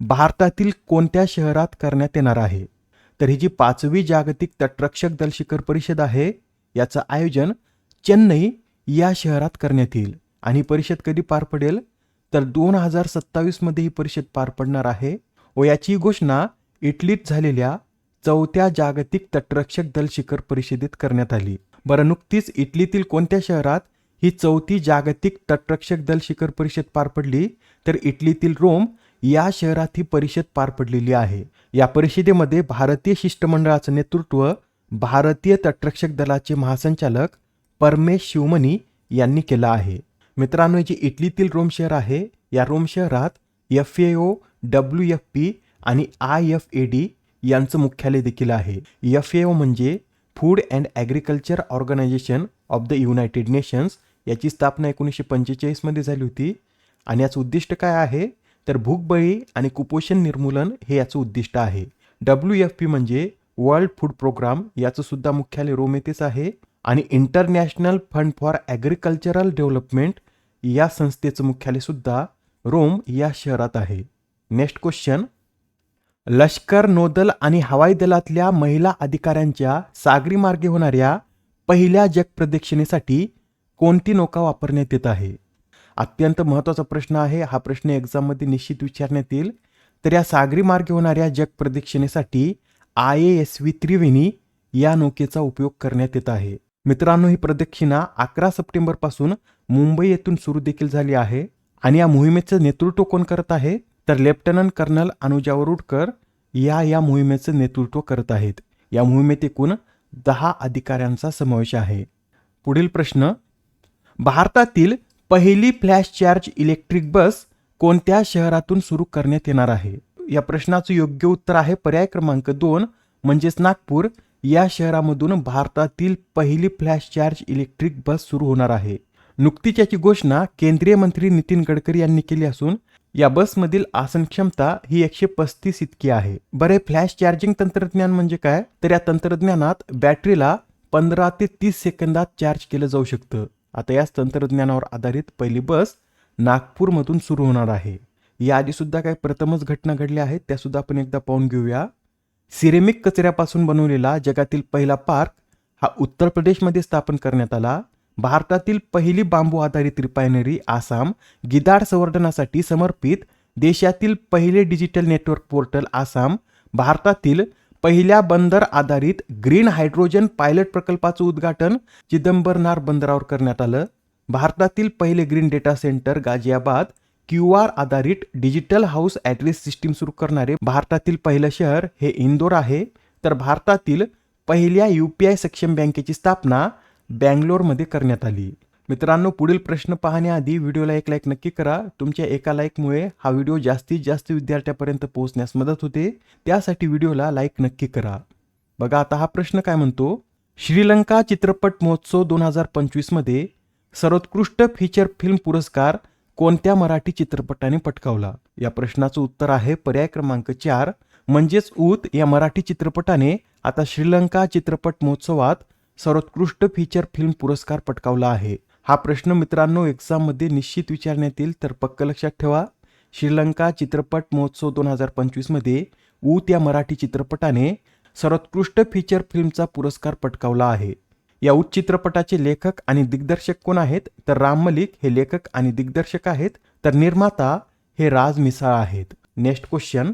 भारतातील कोणत्या शहरात करण्यात येणार आहे? तर ही जी पाचवी जागतिक तटरक्षक दल शिखर परिषद आहे याचं आयोजन चेन्नई या शहरात करण्यात येईल. आणि ही परिषद कधी पार पडेल? तर दोन हजार सत्तावीसमध्ये ही परिषद पार पडणार आहे व याची घोषणा इटलीत झालेल्या चौथ्या जागतिक तटरक्षक दल शिखर परिषदेत करण्यात आली. बरं नुकतीच इटलीतील कोणत्या शहरात ही चौथी जागतिक तटरक्षक दल शिखर परिषद पार पडली? तर इटलीतील रोम या शहरात ही परिषद पार पडलेली आहे. या परिषदेमध्ये भारतीय शिष्टमंडळाचं नेतृत्व भारतीय तटरक्षक दलाचे महासंचालक परमेश शिवमणी यांनी केलं आहे. मित्रांनो जे इटलीतील रोम शहर आहे या रोम शहरात F A O W F P आणि आय एफ ए डी यांचं मुख्यालय देखील आहे. एफ ए ओ म्हणजे food and agriculture organisation of the United Nations याची स्थापना एकोणीसशे पंचेचाळीसमध्ये झाली होती. आणि याचं उद्दिष्ट काय आहे? तर भूकबळी आणि कुपोषण निर्मूलन हे याचं उद्दिष्ट आहे. डब्ल्यू एफ पी म्हणजे वर्ल्ड फूड प्रोग्राम याचं सुद्धा मुख्यालय रोम येथेच आहे आणि international fund for agricultural development या संस्थेचं मुख्यालय सुद्धा रोम या शहरात आहे. नेक्स्ट क्वेश्चन लष्कर नौदल आणि हवाई दलातल्या महिला अधिकाऱ्यांच्या सागरी मार्गे होणाऱ्या पहिल्या जगप्रदक्षिणेसाठी कोणती नौका वापरण्यात येत आहे? अत्यंत महत्त्वाचा प्रश्न आहे. हा प्रश्न एक्झाममध्ये निश्चित विचारण्यात येईल. तर या सागरी मार्गे होणाऱ्या जग प्रदक्षिणेसाठी I A S V Triveni या नौकेचा उपयोग करण्यात येत आहे. मित्रांनो ही प्रदक्षिणा अकरा सप्टेंबरपासून मुंबई येथून सुरू देखील झाली आहे आणि या मोहिमेचं नेतृत्व कोण करत आहे? तर लेफ्टनंट कर्नल अनुजा वरुडकर या या मोहिमेचं नेतृत्व करत आहेत. या मोहिमेत एकूण दहा अधिकाऱ्यांचा समावेश आहे. पुढील प्रश्न भारतातील पहिली फ्लॅश चार्ज इलेक्ट्रिक बस कोणत्या शहरातून सुरू करण्यात येणार आहे? या प्रश्नाचं योग्य उत्तर आहे पर्याय क्रमांक दोन म्हणजेच नागपूर. या शहरामधून भारतातील पहिली फ्लॅश चार्ज इलेक्ट्रिक बस सुरू होणार आहे. नुकतीच याची घोषणा केंद्रीय मंत्री नितीन गडकरी यांनी केली असून या बसमधील आसन क्षमता ही एकशे पस्तीस इतकी आहे. बरे फ्लॅश चार्जिंग तंत्रज्ञान म्हणजे काय? तर या तंत्रज्ञानात बॅटरीला पंधरा ते तीस सेकंदात चार्ज केलं जाऊ शकतं. आता याच तंत्रज्ञानावर आधारित पहिली बस नागपूरमधून सुरू होणार आहे. याआधीसुद्धा काही प्रथमच घटना घडल्या आहेत त्यासुद्धा आपण एकदा पाहून घेऊया. सिरेमिक कचऱ्यापासून बनवलेला जगातील पहिला पार्क हा उत्तर प्रदेशमध्ये स्थापन करण्यात आला. भारतातील पहिली बांबू आधारित रिफायनरी आसाम गिदाड संवर्धनासाठी समर्पित देशातील पहिले डिजिटल नेटवर्क पोर्टल आसाम भारतातील पहिल्या बंदर आधारित ग्रीन हायड्रोजन पायलट प्रकल्पाचं उद्घाटन चिदंबरनार बंदरावर करण्यात आलं. भारतातील पहिले green data centre Ghaziabad Q R आधारित डिजिटल हाऊस ॲड्रेस सिस्टीम सुरू करणारे भारतातील पहिलं शहर हे इंदोर आहे. तर भारतातील पहिल्या यू पी आय सक्षम बँकेची स्थापना बँगलोरमध्ये करण्यात आली. मित्रांनो पुढील प्रश्न पाहण्याआधी व्हिडिओला एक लाईक नक्की करा. तुमच्या एका लाईकमुळे हा व्हिडिओ जास्तीत जास्त विद्यार्थ्यापर्यंत पोहोचण्यास मदत होते. त्यासाठी व्हिडिओला लाईक नक्की करा. बघा आता हा प्रश्न काय म्हणतो? श्रीलंका चित्रपट महोत्सव दोन हजार पंचवीसमध्ये सर्वोत्कृष्ट फीचर फिल्म पुरस्कार कोणत्या मराठी चित्रपटाने पटकावला? या प्रश्नाचं उत्तर आहे पर्याय क्रमांक चार. म्हणजेच ऊत या मराठी चित्रपटाने आता श्रीलंका चित्रपट महोत्सवात सर्वोत्कृष्ट फीचर फिल्म पुरस्कार पटकावला आहे. हा प्रश्न मित्रांनो एक्झाममध्ये निश्चित विचारण्यात येईल तर पक्क लक्षात ठेवा. श्रीलंका चित्रपट महोत्सव दोन हजार पंचवीसमध्ये ऊत या मराठी चित्रपटाने सर्वोत्कृष्ट फीचर फिल्मचा पुरस्कार पटकावला आहे. या उच्च चित्रपटाचे लेखक आणि दिग्दर्शक कोण आहेत? तर राम मलिक हे लेखक आणि दिग्दर्शक आहेत. तर निर्माता हे राज मिसाळ आहेत. नेक्स्ट क्वेश्चन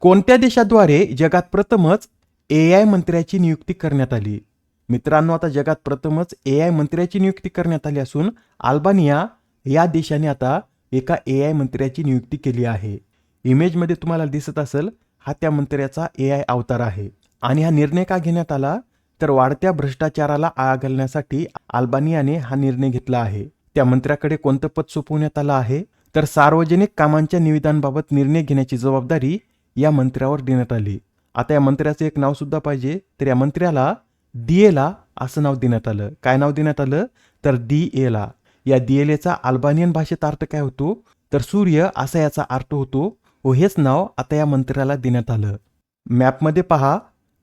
कोणत्या देशाद्वारे जगात प्रथमच ए आय मंत्र्याची नियुक्ती करण्यात आली? मित्रांनो आता जगात प्रथमच ए आय मंत्र्याची नियुक्ती करण्यात आली असून अल्बानिया या देशाने आता एका ए आय मंत्र्याची नियुक्ती केली आहे. इमेजमध्ये तुम्हाला दिसत असेल हा त्या मंत्र्याचा ए आय अवतार आहे. आणि हा निर्णय का घेण्यात आला? तर वाढत्या भ्रष्टाचाराला आळा घालण्यासाठी अल्बानियाने हा निर्णय घेतला आहे. त्या मंत्र्याकडे कोणतं पद सोपवण्यात आलं आहे? तर सार्वजनिक कामांच्या निविदांबाबत निर्णय घेण्याची जबाबदारी या मंत्र्यावर देण्यात आली. आता या मंत्र्याचं एक नाव सुद्धा पाहिजे तर या मंत्र्याला डी एला असं नाव देण्यात आलं. काय नाव देण्यात आलं? तर डी एला या डी एल एचा अल्बानियन भाषेत अर्थ काय होतो? तर सूर्य असा याचा अर्थ होतो व हेच नाव आता या मंत्र्याला देण्यात आलं. मॅपमध्ये पहा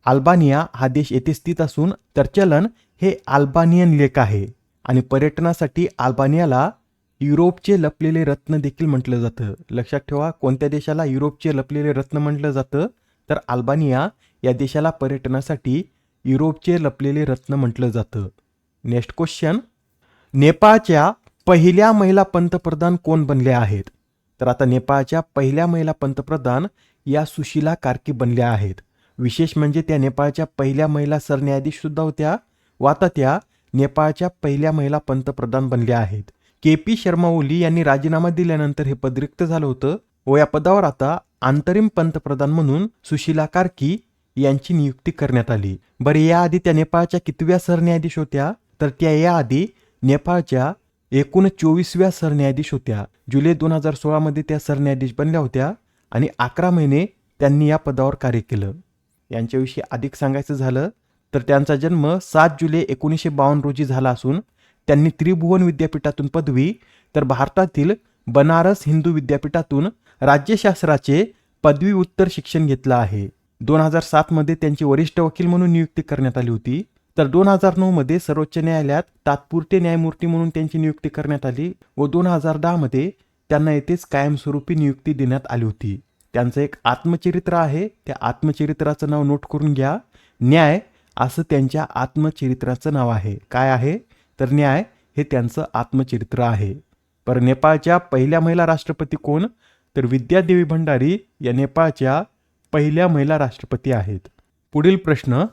अल्बानिया हा देश येथे स्थित असून तर चलन हे अल्बानियन लेख आहे आणि पर्यटनासाठी अल्बानियाला युरोपचे लपलेले रत्न देखील म्हटलं जातं. लक्षात ठेवा कोणत्या देशाला युरोपचे लपलेले रत्न म्हटलं जातं? तर अल्बानिया या देशाला पर्यटनासाठी युरोपचे लपलेले रत्न म्हटलं जातं. नेक्स्ट क्वेश्चन नेपाळच्या पहिल्या महिला पंतप्रधान कोण बनल्या आहेत? तर आता नेपाळच्या पहिल्या महिला पंतप्रधान या सुशीला कार्की बनल्या आहेत. विशेष म्हणजे त्या नेपाळच्या पहिल्या महिला सरन्यायाधीश सुद्धा होत्या व आता त्या नेपाळच्या पहिल्या महिला पंतप्रधान बनल्या आहेत. के पी शर्मा ओली यांनी राजीनामा दिल्यानंतर हे पद रिक्त झालं होतं व या पदावर आता अंतरिम पंतप्रधान म्हणून सुशीला कार्की यांची नियुक्ती करण्यात आली. बरं याआधी त्या नेपाळच्या कितव्या सरन्यायाधीश होत्या? तर त्या याआधी नेपाळच्या एकूण चोवीसव्या सरन्यायाधीश होत्या. जुलै दोन हजार सोळामध्ये त्या सरन्यायाधीश बनल्या होत्या आणि अकरा महिने त्यांनी या पदावर कार्य केलं. यांच्याविषयी अधिक सांगायचं झालं तर त्यांचा जन्म सात जुलै एकोणीसशे बावन्न रोजी झाला असून त्यांनी त्रिभुवन विद्यापीठातून पदवी तर भारतातील बनारस हिंदू विद्यापीठातून राज्यशास्त्राचे पदवी उत्तर शिक्षण घेतलं आहे. दोन हजार सातमध्ये त्यांची वरिष्ठ वकील म्हणून नियुक्ती करण्यात आली होती. तर दोन हजार नऊमध्ये सर्वोच्च न्यायालयात तात्पुरते न्यायमूर्ती म्हणून त्यांची नियुक्ती करण्यात आली व दोन हजार दहामध्ये त्यांना येथेच कायमस्वरूपी नियुक्ती देण्यात आली होती. त्यांचं एक आत्मचरित्र आहे. त्या आत्मचरित्राचं नाव नोट करून घ्या. न्याय असं त्यांच्या आत्मचरित्राचं नाव आहे. काय आहे? तर न्याय हे त्यांचं आत्मचरित्र आहे. पर नेपाळच्या पहिल्या महिला राष्ट्रपती कोण? तर विद्यादेवी भंडारी या नेपाळच्या पहिल्या महिला राष्ट्रपती आहेत. पुढील प्रश्न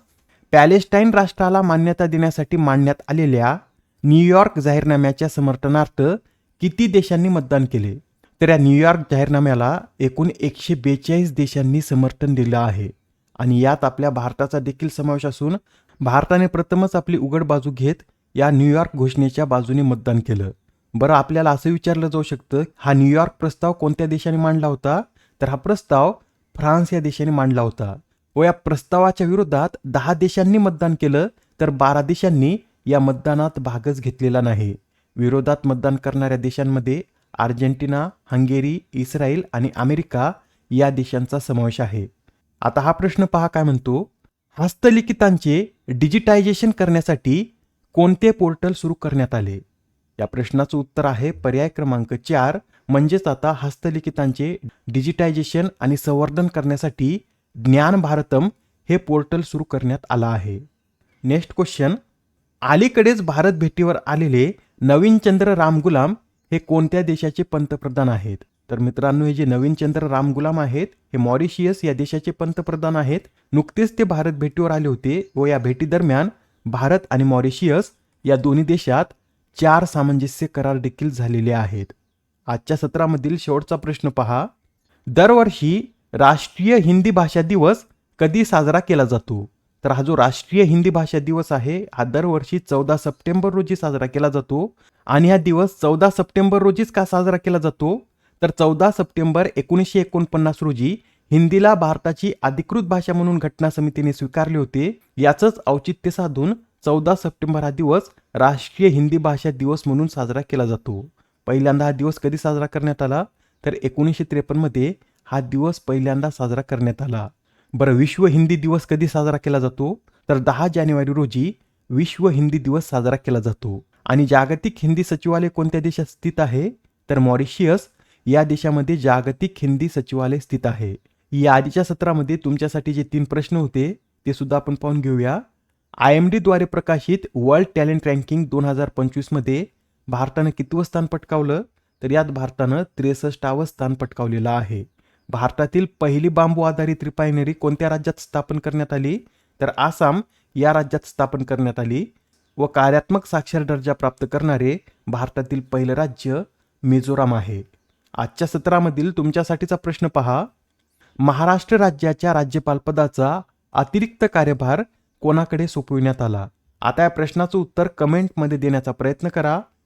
पॅलेस्टाईन राष्ट्राला मान्यता देण्यासाठी मांडण्यात आलेल्या न्यूयॉर्क जाहीरनाम्याच्या समर्थनार्थ किती देशांनी मतदान केले? तर या न्यूयॉर्क जाहीरनाम्याला एकूण एकशे बेचाळीस देशांनी समर्थन दिलं आहे. आणि यात आपल्या भारताचा देखील समावेश असून भारताने प्रथमच आपली उघड बाजू घेत या न्यूयॉर्क घोषणेच्या बाजूने मतदान केलं. बरं आपल्याला असं विचारलं जाऊ शकतं हा न्यूयॉर्क प्रस्ताव कोणत्या देशाने मांडला होता? तर हा प्रस्ताव फ्रान्स या देशाने मांडला होता. व या प्रस्तावाच्या विरोधात दहा देशांनी मतदान केलं तर बारा देशांनी या मतदानात भागच घेतलेला नाही. विरोधात मतदान करणाऱ्या देशांमध्ये अर्जेंटिना हंगेरी इस्रायल आणि अमेरिका या देशांचा समावेश आहे. आता हा प्रश्न पहा काय म्हणतो. हस्तलिखितांचे डिजिटायझेशन करण्यासाठी कोणते पोर्टल सुरू करण्यात आले? या प्रश्नाचं उत्तर आहे पर्याय क्रमांक चार म्हणजेच आता हस्तलिखितांचे डिजिटायझेशन आणि संवर्धन करण्यासाठी ज्ञान भारतम हे पोर्टल सुरू करण्यात आलं आहे. नेक्स्ट क्वेश्चन अलीकडेच भारत भेटीवर आलेले नवीन चंद्र रामगुलाम हे कोणत्या देशाचे पंतप्रधान आहेत? तर मित्रांनो हे जे नवीन चंद्र रामगुलाम आहेत हे मॉरिशियस या देशाचे पंतप्रधान आहेत. नुकतेच ते भारत भेटीवर आले होते व या भेटीदरम्यान भारत आणि मॉरिशियस या दोन्ही देशात चार सामंजस्य करार देखील झालेले आहेत. आजच्या सत्रामधील शेवटचा प्रश्न पहा. दरवर्षी राष्ट्रीय हिंदी भाषा दिवस कधी साजरा केला जातो? तर हा जो राष्ट्रीय हिंदी भाषा दिवस आहे हा दरवर्षी चौदा सप्टेंबर रोजी साजरा केला जातो आणि हा दिवस चौदा सप्टेंबर रोजीच का साजरा केला जातो? तर चौदा सप्टेंबर एकोणीसशे एकोणपन्नास रोजी हिंदीला भारताची अधिकृत भाषा म्हणून घटना समितीने स्वीकारले होते. याचंच औचित्य साधून चौदा सप्टेंबर हा दिवस राष्ट्रीय हिंदी भाषा दिवस म्हणून साजरा केला जातो. पहिल्यांदा हा दिवस कधी साजरा करण्यात आला? तर एकोणीसशे त्रेपन्नमध्ये हा दिवस पहिल्यांदा साजरा करण्यात आला. बरं विश्व हिंदी दिवस कधी साजरा केला जातो? तर दहा जानेवारी रोजी विश्व हिंदी दिवस साजरा केला जातो. आणि जागतिक हिंदी सचिवालय कोणत्या देशात स्थित आहे? तर मॉरिशियस या देशामध्ये जागतिक हिंदी सचिवालय स्थित आहे. या आधीच्या सत्रामध्ये तुमच्यासाठी जे तीन प्रश्न होते ते सुद्धा आपण पाहून घेऊया. आय एम डीद्वारे प्रकाशित वर्ल्ड टॅलेंट रँकिंग दोन हजार पंचवीसमध्ये भारतानं कितवं स्थान पटकावलं? तर यात भारतानं त्रेसष्टावं स्थान पटकावलेलं आहे. भारतातील पहिली बांबू आधारित रिफायनरी कोणत्या राज्यात स्थापन करण्यात आली? तर आसाम या राज्यात स्थापन करण्यात आली व कार्यात्मक साक्षर दर्जा प्राप्त करणारे भारतातील पहिलं राज्य मिझोराम आहे. आजच्या सत्रामधील तुमच्यासाठीचा प्रश्न पहा. महाराष्ट्र राज्याच्या राज्यपालपदाचा अतिरिक्त कार्यभार कोणाकडे सोपविण्यात आला? आता या प्रश्नाचं उत्तर कमेंटमध्ये देण्याचा प्रयत्न करा.